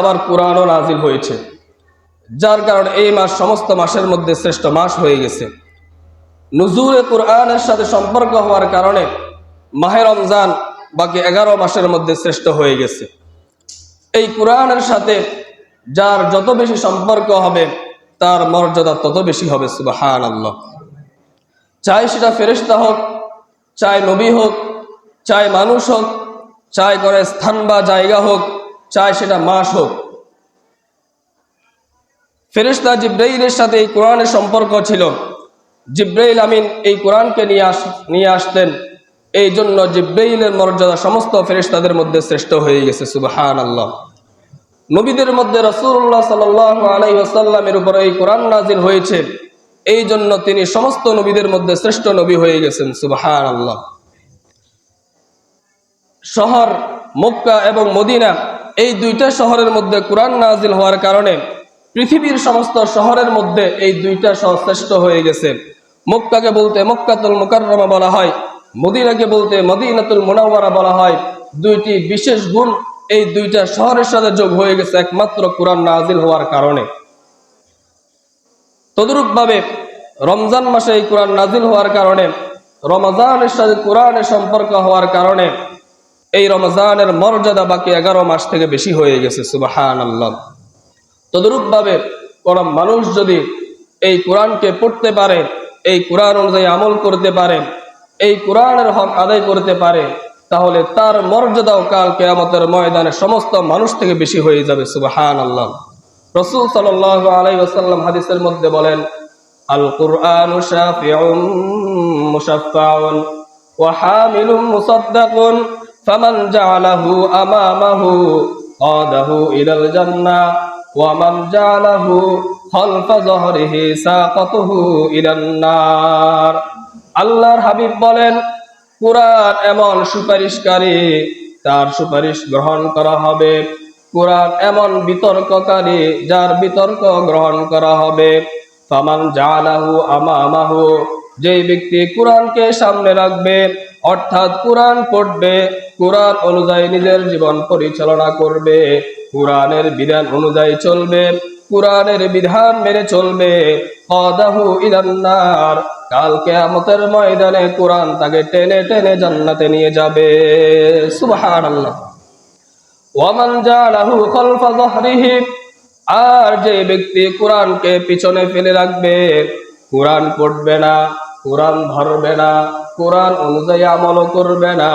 আবার কোরআনও নাজিল হয়েছে, যার কারণে এই মাস সমস্ত মাসের মধ্যে শ্রেষ্ঠ মাস হয়ে গেছে। নজুরে কোরআনের সাথে সম্পর্ক হওয়ার কারণে মাহে রমজান বাকি এগারো মাসের মধ্যে শ্রেষ্ঠ হয়ে গেছে। এই কোরআনের সাথে যার যত বেশি সম্পর্ক হবে, তার মর্যাদা তত বেশি হবে সুবাহান আল্লাহ চাই সেটা ফেরিস্তা হোক, চাই নবী হোক, চাই মানুষ হোক, চাই করে স্থান বা জায়গা হোক চাই সেটা মাস হোক। ফেরিস্তা জিব্রাইলের সাথে এই কোরআনের সম্পর্ক ছিল। জিব্রাইল আমিন এই কোরআনকে নিয়ে আস, নিয়ে আসতেন। এই জন্য জিব্রাইলের মর্যাদা সমস্ত ফেরিস্তাদের মধ্যে শ্রেষ্ঠ হয়ে গেছে সুবাহান আল্লাহ নবীদের মধ্যে রসুল্লাহ সাল আলাই আসাল্লামের উপর এই কোরআন নাজিল হয়েছে। এই জন্য তিনি সমস্ত নবীদের মধ্যে শ্রেষ্ঠ নবী হয়ে গেছেন সুবাহান আল্লাহ শহর মক্কা এবং মদিনা এই দুইটা শহরের মধ্যে কোরআন নাজিল হওয়ার কারণে পৃথিবীর সমস্ত শহরের মধ্যে এই দুইটা শ্রেষ্ঠ হয়ে গেছে। মক্কাকে বলতে মক্কাতুল মুকাররমা বলা হয়, মদিনাকে বলতে মদিনাতুল মুনাওয়ারা বলা হয়। দুইটি বিশেষ গুণ এই দুইটা শহরের সাথে যোগ হয়ে গেছে একমাত্র কোরআন নাজিল হওয়ার কারণে। তদরূপভাবে রমজান মাসে এই কোরআন নাজিল হওয়ার কারণে, রমজানের সাথে কোরআনের সম্পর্ক হওয়ার কারণে এই রমজানের মর্যাদা বাকি এগারো মাস থেকে বেশি হয়ে গেছে সুবাহান আল্লাহ তদরূপভাবে কোন মানুষ যদি এই কোরআনকে পড়তে পারে এই কোরআন অনুযায়ী আমল করতে পারে এই কোরআনের হক আদায় করতে পারে তাহলে তার মর্যাদাও কাল কেয়ামতের ময়দানে সমস্ত মানুষ থেকে বেশি হয়ে যাবে সুবাহান আল্লাহ রসুল সাল আলাই ওসাল্লাম হাদিসের মধ্যে বলেন আল কুরআন মুশাফাউন وحامل مصدق فمن جعله أمامه قاده إلى الجنة ومن جعله خلف ظهره ساقطه إلى النار আল্লাহর হাবিব বলেন কোরআন এমন সুপারিশকারী তার সুপারিশ গ্রহণ করা হবে কোরআন এমন বিতর্ককারী যার বিতর্ক গ্রহণ করা হবে ফামান জালাহু আমামাহু যেই ব্যক্তি কোরআনকে সামনে রাখবে, অর্থাৎ কোরআন পড়বে, কোরআন অনুযায়ী নিজের জীবন পরিচালনা করবে, কোরআনের বিধান অনুযায়ী চলবে, কোরআনের বিধান মেনে চলবে কদাহু ইলান্নার, কাল কেয়ামতের ময়দানে কোরআন তাকে টেনে টেনে জান্নাতে নিয়ে যাবে। আর যে ব্যক্তি কোরআনকে পিছনে ফেলে রাখবে কোরআন পড়বে না, কোরআন ধরবে না, কোরআন অনুযায়ী আমল করবে না,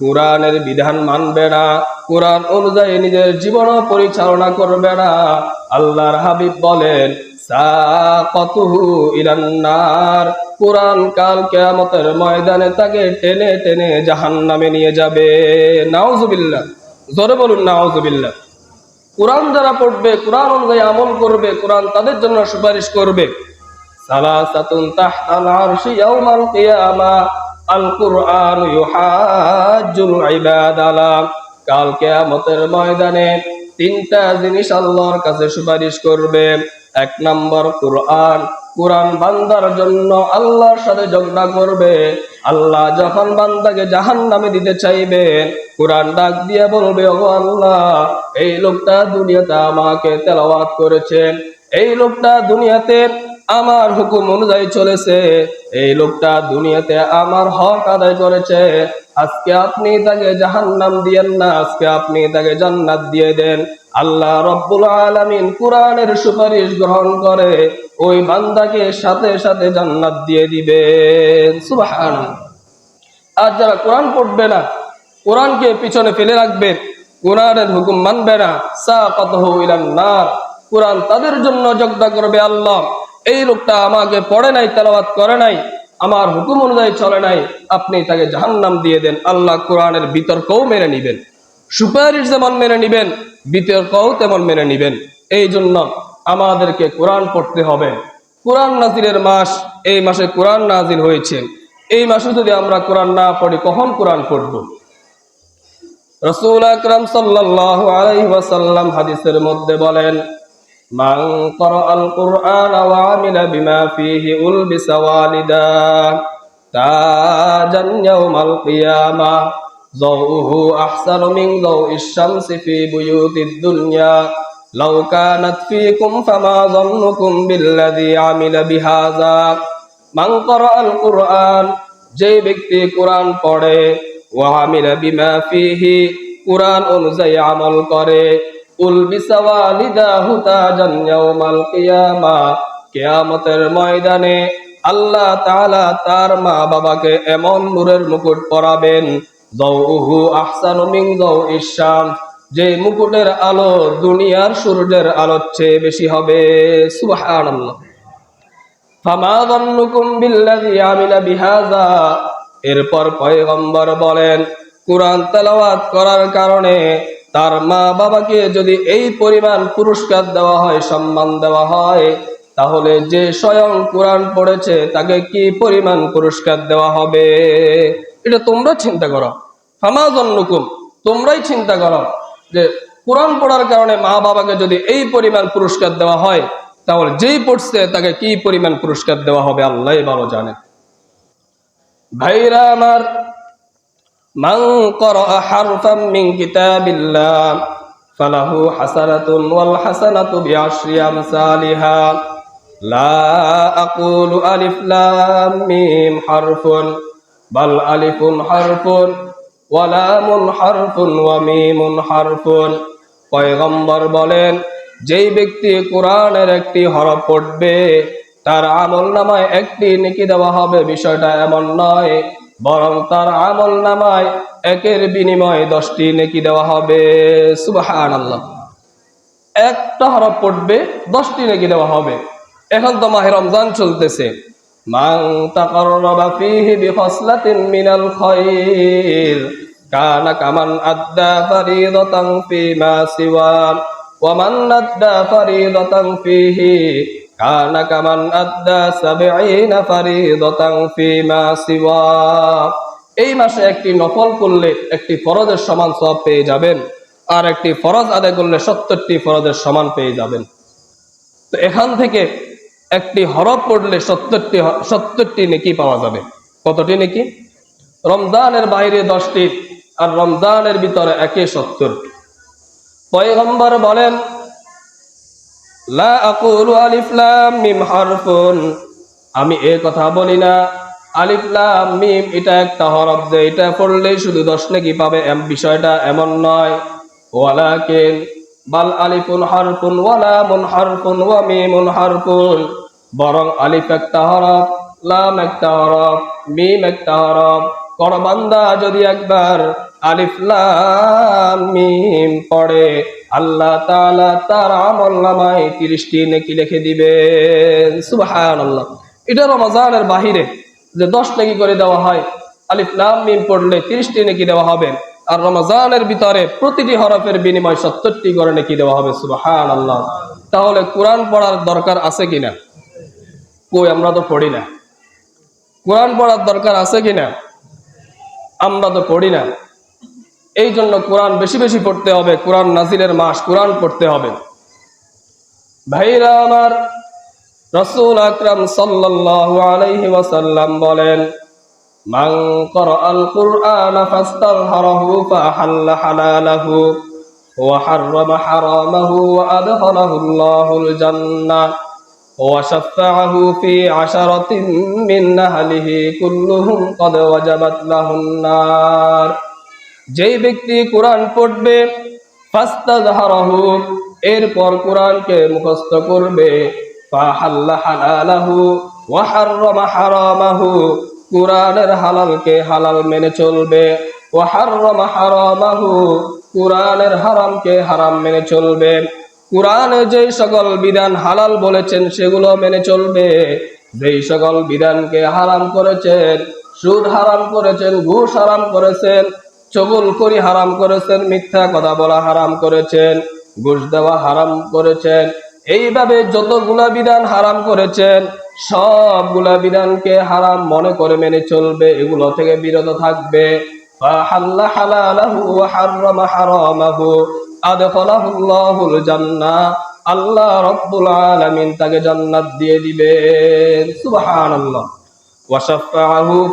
কোরআনের বিধান মানবে না, কোরআন অনুযায়ী নিজের জীবন পরিচালনা করবে না। আল্লাহর হাবিব বলেন ইলান্নার। কোরআন কাল কেয়ামতের ময়দানে তাকে টেনে টেনে জাহান্নামে নিয়ে যাবে। নাউজুবিল্লাহ, জোরে বলুন নাউজুবিল্লাহ। কোরআন যারা পড়বে, কোরআন অনুযায়ী আমল করবে, কোরআন তাদের জন্য সুপারিশ করবে। আল কুরআন ইউহাজ্জুল কাল ময়দানে তিনটা জিনিস আল্লাহর কাছে সুপারিশ করবে। এক নম্বর কুরআন, কোরআন বান্দার জন্য আল্লাহর সাথে ঝগড়া করবে। আল্লাহ যখন বান্দাকে জাহান নামে দিতে চাইবেন কোরআন ডাক দিয়ে বলবে ও আল্লাহ, এই লোকটা দুনিয়াতে আমাকে তেলাওয়াত করেছে। এই লোকটা দুনিয়াতে আমার হুকুম অনুযায়ী চলেছে। এই লোকটা দুনিয়াতে আমার হক আদায় করেছে। আজকে আপনি তাকে জাহান্নাম দিয়েন না, আজকে আপনি তাকে জান্নাত দিয়ে দেন। আল্লাহ রব্বুল আলামিন কোরআনের সুপারিশ গ্রহণ করে ওই বান্দাকে সাথে সাথে জান্নাত দিয়ে সুবহান আর যারা কোরআন পড়বে না, কোরআনকে পিছনে ফেলে রাখবে, কোরআনের হুকুম মানবে না। সা কত নার। কোরআন তাদের জন্য জগদা করবে আল্লাহ। এই লোকটা আমাকে পড়ে নাই, তেলাওয়াত করে নাই, আমার হুকুম অনুযায়ী চলে নাই, আপনি তাকে জাহান্নাম দিয়ে দেন, আল্লাহ কোরআনের বিতর্কও মেনে নিবেন। সুপারিশ যেমন মেনে নিবেন, বিতর্কও তেমন মেনে নিবেন। এই জন্য আমাদেরকে কোরআন পড়তে হবে। কোরআন নাজিরের মাস, এই মাসে কোরআন নাজির হয়েছে। এই মাসে যদি আমরা কোরআন না পড়ি, কখন কোরআন পড়ব? রসুল আকরাম সাল্লাহ আলাইসাল্লাম হাদিসের মধ্যে বলেন من قرأ القرآن وعمل بما فيه ألبس والدا تاجا يوم القيامة ضوءه أحسن من ضوء الشمس في بيوت الدنيا لو كانت فيكم فما ظنكم بالذي عمل بهذا من قرأ القرآن যে ব্যক্তি কোরআন পড়ে ও আমিলা বিমা ফিহি কোরআন অনুযায়ী আমল করে কিয়ামতের ময়দানে আল্লাহ তাআলা তার মা বাবাকে এমন নূরের মুকুট পরাবেন যে মুকুটের আলো দুনিয়ার সূর্যের আলোর চেয়ে বেশি হবে। এরপর বলেন, কোরআন তেলাওয়াত করার কারণে তার মা বাবাকে যদি এই পরিমাণ পুরস্কার দেওয়া হয়, সম্মান দেওয়া হয়, তাহলে যে স্বয়ং কোরআন পড়েছে, তাকে কি পরিমাণ পুরস্কার দেওয়া হবে? এটা তোমরা চিন্তা করো। ফামা জন্নুকুম তোমরাই চিন্তা করো যে কোরআন পড়ার কারণে মা বাবাকে যদি এই পরিমাণ পুরস্কার দেওয়া হয়, তাহলে যেই পড়ছে, তাকে কি পরিমাণ পুরস্কার দেওয়া হবে আল্লাহ ভালো জানে। ভাইরা আমার من قرأ حرفا من كتاب الله فله حسنة والحسنة بعشر أمثالها لا أقول ألف لام ميم حرف بل ألف حرف ولام حرف وميم حرف পয়গম্বর বলেন যেই ব্যক্তি কোরআনের একটি হরফ পড়বে তার আমল নামায় একটি নেকি দেওয়া হবে বিষয়টা এমন নয় বরং তার আমল নামায় একের বিনিময়ে দশটি নেকি দেওয়া হবে। সুবাহান আল্লাহ একটা হরফ পড়বে, দশটি নেকি দেওয়া হবে। এখন তো মাহে রমজান চলতেছে। কানা কামান ওয়া মান আদ্দা কানা কামান আদ্দা সাবঈনা ফারিদাতান ফীমা সিওয়া। এই মাসে একটি নফল করলে একটি ফরজের সমান সব পেয়ে যাবেন আর একটি ফরজ আদায় করলে সত্তরটি ফরজের সমান পেয়ে যাবেন। তো এখান থেকে একটি হরফ পড়লে সত্তরটি সত্তরটি নেকি পাওয়া যাবে। কতটি নেকি? রমজানের বাইরে দশটি আর রমজানের ভিতরে একে সত্তর। পয়গম্বর বলেন লা আকুলু আলিফ লাম মিম হারফুন। আমি এ কথা বলি না। আলিফ লাম মিম, এটা একটা হরফ যে এটা পড়লে শুধু দশ নাকি পাবে এম বিষয়টা এমন নয়। ওয়ালাকিন, বাল আলিফুন হারফুন, ওয়ালামুন হারফুন, ওয়া মিমুন হারফুন। বরং আলিফ একটা হরফ, লাম একটা হরফ, মিম একটা হরফ। কোন বান্দা যদি একবার আলিফ লাম মিম পড়ে, আল্লাহ তাআলা তার আমল নামায় 30টি নেকি লিখে দিবেন। সুবহানাল্লাহ। এটা রমজানের বাহিরে যে 10 নেকি করে দেওয়া হয়, আলিফ লাম মিম পড়লে 30টি নেকি দেওয়া হবে। আর রমজানের ভিতরে প্রতিটি হরফের বিনিময় 70টি করে নেকি দেওয়া হবে সুবাহান আল্লাহ তাহলে কোরআন পড়ার দরকার আছে কিনা? কই, আমরা তো পড়ি না। কোরআন পড়ার দরকার আছে কিনা? আমরা তো পড়ি না। এই জন্য কোরআন বেশি বেশি পড়তে হবে, কোরআন নাজিলের মাস, কোরআন পড়তে হবে। ভাইরা আমার, রসুল আকরাম ওয়াসাল্লাম বলেন, মান কুরআন হালালাহু হারামাহু জান্নাহ। وشفعه في عشرة من أهله كلهم قد وجبت له النار যেই ব্যক্তি কোরআন পড়বে ফাস্তাযহারাহু এরপর কোরআনকে মুখস্থ করবে ফাহাল্লা হালালাহু ওয়া হাররামা হারামাহু কোরআনের হালালকে হালাল মেনে চলবে ওয়া হাররামা হারামাহু কোরআনের হারামকে হারাম মেনে চলবে কোরআনে যেই সকল বিধান হালাল বলেছেন, সেগুলো মেনে চলবে। যেই সকল বিধানকে হারাম করেছেন, সুদ হারাম করেছেন, ঘুষ হারাম করেছেন, চবুল করি হারাম করেছেন, মিথ্যা কথা বলা হারাম করেছেন, ঘুষ দেওয়া হারাম করেছেন, এইভাবে যতগুলা বিধান হারাম করেছেন, সবগুলা বিধানকে হারাম মনে করে মেনে চলবে, এগুলো থেকে বিরত থাকবে। আদখালাহুল্লাহুল জান্নাহ। আল্লাহ রাব্বুল আলামিন তাকে জান্নাত দিয়ে দিবেন। সুবহানাল্লাহ।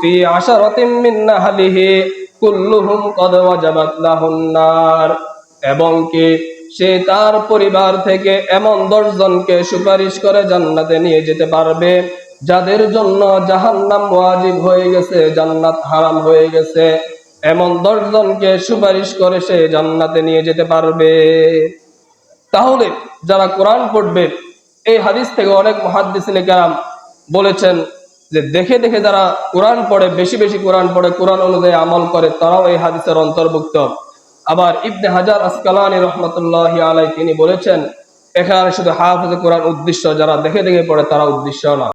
ফি মিন কুল্লুহুম ওয়াজাবাত এবং কি সে তার পরিবার থেকে এমন দশজনকে সুপারিশ করে জান্নাতে নিয়ে যেতে পারবে, যাদের জন্য জাহান্নাম ওয়াজিব হয়ে গেছে, জান্নাত হারাম হয়ে গেছে। এমন দশজনকে সুপারিশ করে সে জান্নাতে নিয়ে যেতে পারবে। তাহলে যারা কোরআন পড়বে, এই হাদিস থেকে অনেক মহাদ্দিসিন কারাম বলেছেন যে দেখে দেখে যারা কোরআন পড়ে, বেশি বেশি কোরআন পড়ে, কোরআন অনুযায়ী আমল করে, তারাও এই হাদিসের অন্তর্ভুক্ত। আবার ইবনে হাজার আসকালানি রহমতুল্লাহ আলাই তিনি বলেছেন, এখানে শুধু হাফেজ কোরআন উদ্দেশ্য যারা দেখে দেখে পড়ে তারা উদ্দেশ্য না।